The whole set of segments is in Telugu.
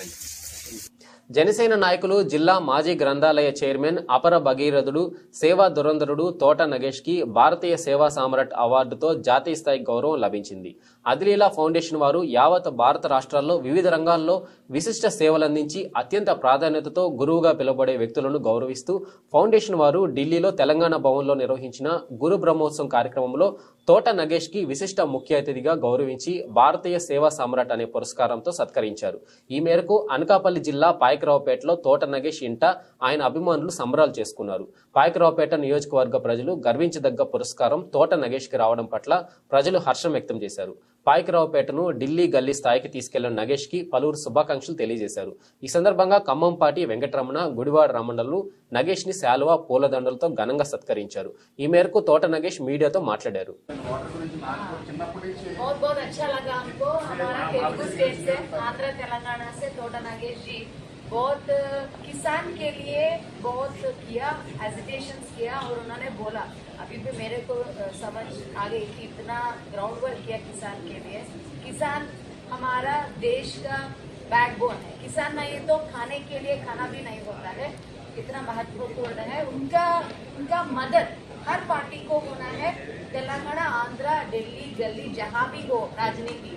Thank you. జనసేన నాయకులు జిల్లా మాజీ గ్రంథాలయ చైర్మన్ అపర భగీరథుడు సేవా దురంధరుడు తోట నగేష్కి భారతీయ సేవా సామ్రాట్ అవార్డుతో జాతీయ స్థాయి గౌరవం లభించింది. అదిలీలా ఫౌండేషన్ వారు యావత్ భారత రాష్ట్రాల్లో వివిధ రంగాల్లో విశిష్ట సేవలందించి అత్యంత ప్రాధాన్యతతో గురువుగా పిలువబడే వ్యక్తులను గౌరవిస్తూ ఫౌండేషన్ వారు ఢిల్లీలో తెలంగాణ భవన్లో నిర్వహించిన గురు బ్రహ్మోత్సవం కార్యక్రమంలో తోట నగేష్కి విశిష్ట ముఖ్య అతిథిగా గౌరవించి భారతీయ సేవా సామ్రాట్ అనే పురస్కారంతో సత్కరించారు. ఈ మేరకు అనకాపల్లి జిల్లా పాయకరావుపేటలో తోట నగేష్ ఇంట ఆయన అభిమానులు సంబరాలు చేసుకున్నారు. పాయకరావుపేట నియోజకవర్గ ప్రజలు గర్వించదగ్గ పురస్కారం తోట నగేష్కి రావడం పట్ల ప్రజలు హర్షం వ్యక్తం చేశారు. పాయకరావుపేటను ఢిల్లీ గల్లీ స్థాయికి తీసుకెళ్లిన నగేష్ కి పలువురు శుభాకాంక్షలు తెలియజేశారు ఈ సందర్భంగా ఖమ్మంపాటి వెంకటరమణ గుడివాడ రమణలు నగేష్ ని శాలువా పూలదండలతో ఘనంగా సత్కరించారు ఈ మేరకు తోట నగేష్ మీడియాతో మాట్లాడారు बहुत बहुत अच्छा लगा हमको हमारा तेलुगु स्टेट से आंध्र तेलंगाना से तोटा नागेश जी बहुत किसान के लिए बहुत किया हेजिटेशन किया और उन्होंने बोला। अभी भी मेरे को समझ आ गई कि इतना ग्राउंड वर्क किया किसान के लिए। किसान हमारा देश का बैकबोन है। किसान नहीं तो खाने के लिए खाना भी नहीं होता है। इतना महत्वपूर्ण है। उनका उनका मदद हर पार्टी को होना है। तेलंगाना, आंध्र, दिल्ली, गली, जहाँ भी हो, राजनीति।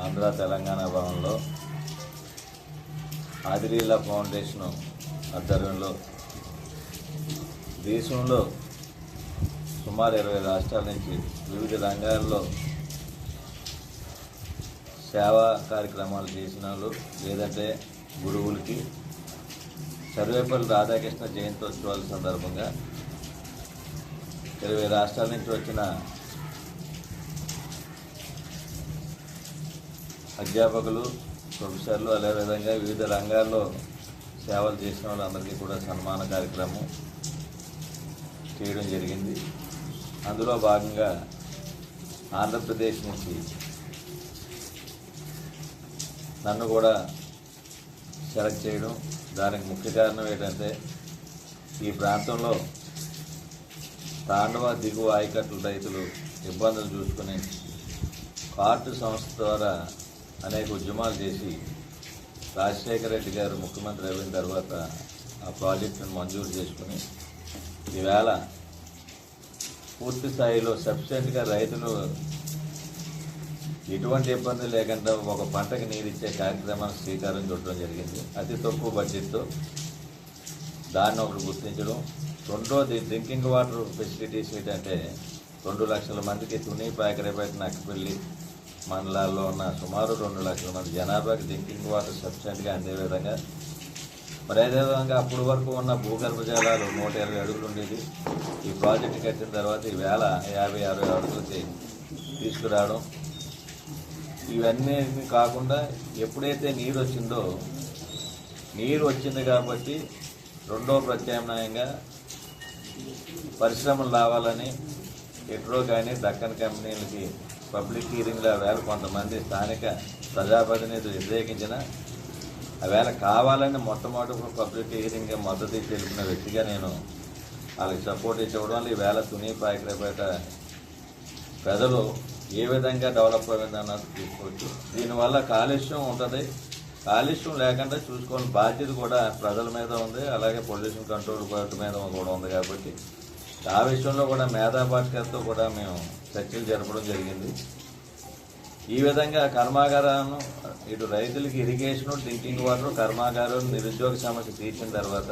ఆంధ్ర తెలంగాణ భవన్లో ఆదిలీలా ఫౌండేషన్ ఆధ్వర్యంలో దేశంలో సుమారు ఇరవై రాష్ట్రాల నుంచి వివిధ రంగాల్లో సేవా కార్యక్రమాలు చేసిన వాళ్ళు లేదంటే గురువులకి సర్వేపల్లి రాధాకృష్ణ జయంతోత్సవాల సందర్భంగా ఇరవై రాష్ట్రాల నుంచి వచ్చిన అధ్యాపకులు ప్రొఫెసర్లు అదేవిధంగా వివిధ రంగాల్లో సేవలు చేసిన వాళ్ళందరికీ కూడా సన్మాన కార్యక్రమం చేయడం జరిగింది. అందులో భాగంగా ఆంధ్రప్రదేశ్ నుంచి నన్ను కూడా సెలెక్ట్ చేయడం దానికి ముఖ్య కారణం ఏంటంటే ఈ ప్రాంతంలో తాండవ దిగువ ఆయకట్ల రైతులు ఇబ్బందులు చూసుకుని కార్టు సంస్థ ద్వారా అనేక ఉద్యమాలు చేసి రాజశేఖర రెడ్డి గారు ముఖ్యమంత్రి అయిన తర్వాత ఆ ప్రాజెక్టును మంజూరు చేసుకుని ఈవేళ పూర్తి స్థాయిలో సఫిషియెంట్గా రైతులు ఎటువంటి ఇబ్బంది లేకుండా ఒక పంటకి నీరు ఇచ్చే శ్రీకారం చుట్టడం జరిగింది. అతి తక్కువ బడ్జెట్తో దాన్ని ఒకటి గుర్తించడం. రెండోది డ్రింకింగ్ వాటర్ ఫెసిలిటీస్ ఏంటంటే రెండు లక్షల మందికి తుని పాకరేపేట నక్కపల్లి మండలాల్లో ఉన్న సుమారు రెండు లక్షల మంది జనాభాకి డ్రింకింగ్ వాటర్ సఫిషియెంట్గా అందే విధంగా. మరి అదేవిధంగా అప్పటి వరకు ఉన్న భూగర్భ జలాలు నూట ఇరవై అడుగులు ఉండేది ఈ ప్రాజెక్ట్ కట్టిన తర్వాత ఈ వేల యాభై అరవై అడుగులకి తీసుకురావడం. ఇవన్నీ కాకుండా ఎప్పుడైతే నీరు వచ్చిందో నీరు వచ్చింది కాబట్టి రెండో ప్రత్యామ్నాయంగా పరిశ్రమలు రావాలని ఎట్రో కానీ దక్కన్ కంపెనీలకి పబ్లిక్ హీరింగ్లో వేళ కొంతమంది స్థానిక ప్రజాప్రతినిధులు వ్యతిరేకించిన ఆవేళ కావాలని మొట్టమొదటి పబ్లిక్ హీరింగ్ మద్దతు తెలిపిన వ్యక్తిగా నేను వాళ్ళకి సపోర్ట్ ఇచ్చేవడం వల్ల ఈవేళ తుని పాయకరపేట ప్రజలు ఏ విధంగా డెవలప్ అయిందన్నది తీసుకోవచ్చు దీనివల్ల కాలుష్యం ఉంటుంది. కాలుష్యం లేకుండా చూసుకోవాలని బాధ్యత కూడా ప్రజల మీద ఉంది. అలాగే పొల్యూషన్ కంట్రోల్ బోర్డు మీద కూడా ఉంది కాబట్టి ఆ విషయంలో కూడా మేధా భాస్కర్తో కూడా మేము చర్చలు జరపడం జరిగింది. ఈ విధంగా కర్మాగారాలను ఇటు రైతులకి ఇరిగేషన్ డ్రింకింగ్ వాటర్ కర్మాగారం నిరుద్యోగ సమస్య తీర్చిన తర్వాత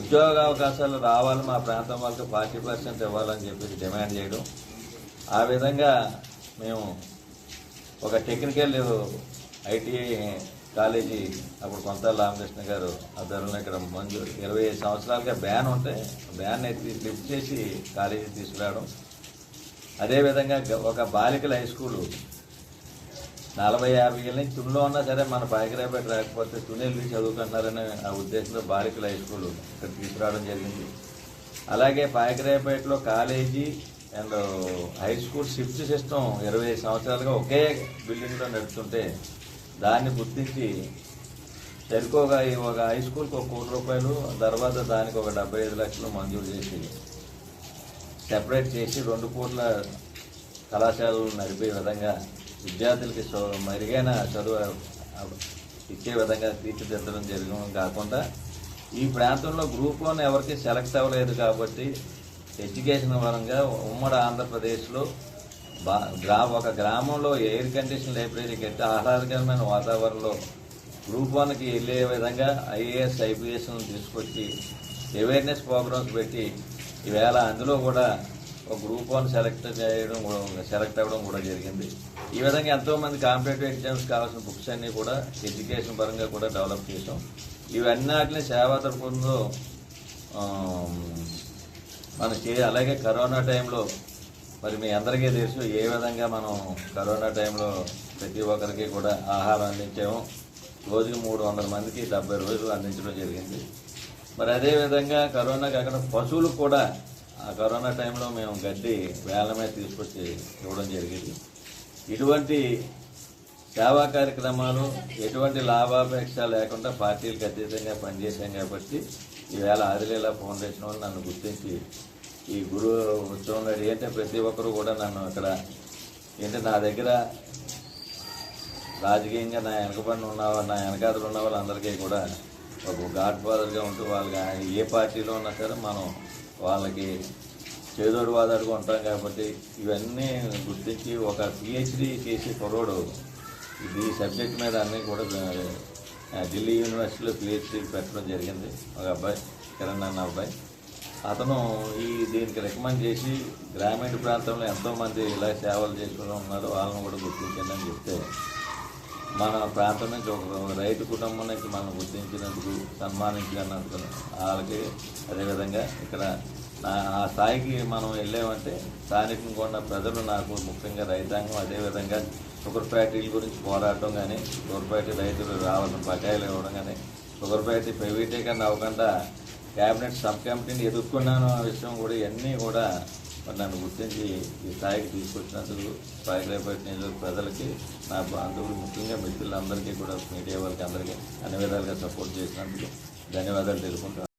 ఉద్యోగ అవకాశాలు రావాలి మా ప్రాంతం వాళ్ళకి ఫార్టీ పర్సెంట్ ఇవ్వాలని చెప్పేసి డిమాండ్ చేయడం. ఆ విధంగా మేము ఒక టెక్నికల్ ఐటీఐ కాలేజీ అప్పుడు కొంత రామకృష్ణ గారు ఆధ్వర్యంలో ఇక్కడ మంజూరు ఇరవై ఐదు సంవత్సరాలుగా బ్యాన్ ఉంటే బ్యాన్ అయితే లిఫ్ట్ చేసి కాలేజీ తీసుకురావడం. అదేవిధంగా ఒక బాలికల హై స్కూలు నలభై యాభై ఏళ్ళ నుంచి తునిలో ఉన్నా సరే మన పాయకరాపేట రాకపోతే తుని చదువుకుంటున్నారనే ఆ ఉద్దేశంతో బాలికల హై స్కూల్ ఇక్కడ తీసుకురావడం జరిగింది. అలాగే పాయకరాపేటలో college and high school shift system ఇరవై ఐదు సంవత్సరాలుగా ఒకే బిల్డింగ్లో నడుస్తుంటే దాన్ని గుర్తించి సరికోగా ఈ ఒక హై స్కూల్కి ఒక కోటి రూపాయలు తర్వాత దానికి ఒక డెబ్బై ఐదు లక్షలు మంజూరు చేసి సెపరేట్ చేసి రెండు కోట్ల కళాశాలలు నడిపే విధంగా విద్యార్థులకి మెరుగైన చదువు ఇచ్చే విధంగా తీర్చిదిద్దడం జరగడం కాకుండా ఈ ప్రాంతంలో గ్రూప్ వన్ ఎవరికి సెలెక్ట్ అవ్వలేదు కాబట్టి ఎడ్యుకేషన్ పరంగా ఉమ్మడి ఆంధ్రప్రదేశ్లో గ్రా ఒక గ్రామంలో ఎయిర్ కండిషన్ లైబ్రరీ కట్టి ఆహ్లాదకరమైన వాతావరణంలో గ్రూప్ వన్కి వెళ్ళే విధంగా ఐఏఎస్ ఐపీఎస్ను తీసుకొచ్చి అవేర్నెస్ ప్రోగ్రామ్స్ పెట్టి ఈవేళ అందులో కూడా ఒక గ్రూప్ వన్ సెలెక్ట్ చేయడం కూడా- సెలెక్ట్ అవ్వడం కూడా జరిగింది. ఈ విధంగా ఎంతోమంది కాంపిటేటివ్ ఎగ్జామ్స్ కావాల్సిన బుక్స్ అన్నీ కూడా ఎడ్యుకేషన్ పరంగా కూడా డెవలప్ చేసాం ఇవన్నీ సేవా తరపులో మనం చే అలాగే కరోనా టైంలో మరి మీ అందరికీ తెలుసు ఏ విధంగా మనం కరోనా టైంలో ప్రతి ఒక్కరికి కూడా ఆహారం అందించాము. రోజుకి మూడు వందల మందికి డెబ్బై రోజులు అందించడం జరిగింది. మరి అదే విధంగా అక్కడ కాకుండా పశువులకు కూడా ఆ కరోనా టైంలో మేము గడ్డి వేల మీద తీసుకొచ్చి ఇవ్వడం జరిగింది. ఇటువంటి సేవా కార్యక్రమాలు ఎటువంటి లాభాపేక్ష లేకుండా పార్టీలకు అతీతంగా పనిచేశాం కాబట్టి ఈవేళ ఆదిలీల ఫౌండేషన్ వాళ్ళు నన్ను గుర్తించి ఈ గురు ఉత్సవం రెడీ అంటే ప్రతి ఒక్కరూ కూడా నన్ను ఇక్కడ ఏంటంటే నా దగ్గర రాజకీయంగా నా వెనకబడిన ఉన్న నా వెనకాతలు ఉన్న వాళ్ళందరికీ కూడా ఒక గాడ్ ఫాదర్గా ఉంటూ వాళ్ళకి ఏ పార్టీలో ఉన్నా సరే మనం వాళ్ళకి చేదోడు వాదాడుగా ఉంటాం కాబట్టి ఇవన్నీ గుర్తించి ఒక పిహెచ్డి చేసి కుర్రోడు ఇది సబ్జెక్ట్ మీద అన్నీ కూడా ఢిల్లీ యూనివర్సిటీలో పిహెచ్డి పెట్టడం జరిగింది. ఒక అబ్బాయి కిరణ్ అన్న అబ్బాయి. అతను ఈ దీనికి రికమెండ్ చేసి గ్రామీణ ప్రాంతంలో ఎంతోమంది ఇలా సేవలు చేసుకుని ఉన్నారు వాళ్ళని కూడా గుర్తించండి అని చెప్తే మన ప్రాంతం నుంచి ఒక రైతు కుటుంబం నుంచి మనం గుర్తించినందుకు సన్మానించినందుకు వాళ్ళకి అదేవిధంగా ఇక్కడ నా ఆ స్థాయికి మనం వెళ్ళామంటే స్థానికంగా ఉన్న ప్రజలు నాకు ముఖ్యంగా రైతాంగం అదేవిధంగా షుగర్ ఫ్యాక్టరీల గురించి పోరాటం కానీ షుగర్ ఫ్యాక్టరీ రైతులు రావాలని బకాయిలు ఇవ్వడం కానీ షుగర్ ఫ్యాక్టరీ ప్రైవేటీకరణ అవ్వకుండా క్యాబినెట్ సబ్ కమిటీని ఎదుర్కొన్నాను ఆ విషయం కూడా ఇవన్నీ కూడా మరి నన్ను గుర్తించి ఈ స్థాయికి తీసుకొచ్చినందుకు పాయకరాపేట నియోజక ప్రజలకి నా బాంధవులు ముఖ్యంగా మిత్రులందరికీ కూడా మీడియా వాళ్ళకి అందరికీ అన్ని విధాలుగా సపోర్ట్ చేసినందుకు ధన్యవాదాలు తెలుపుకుంటాను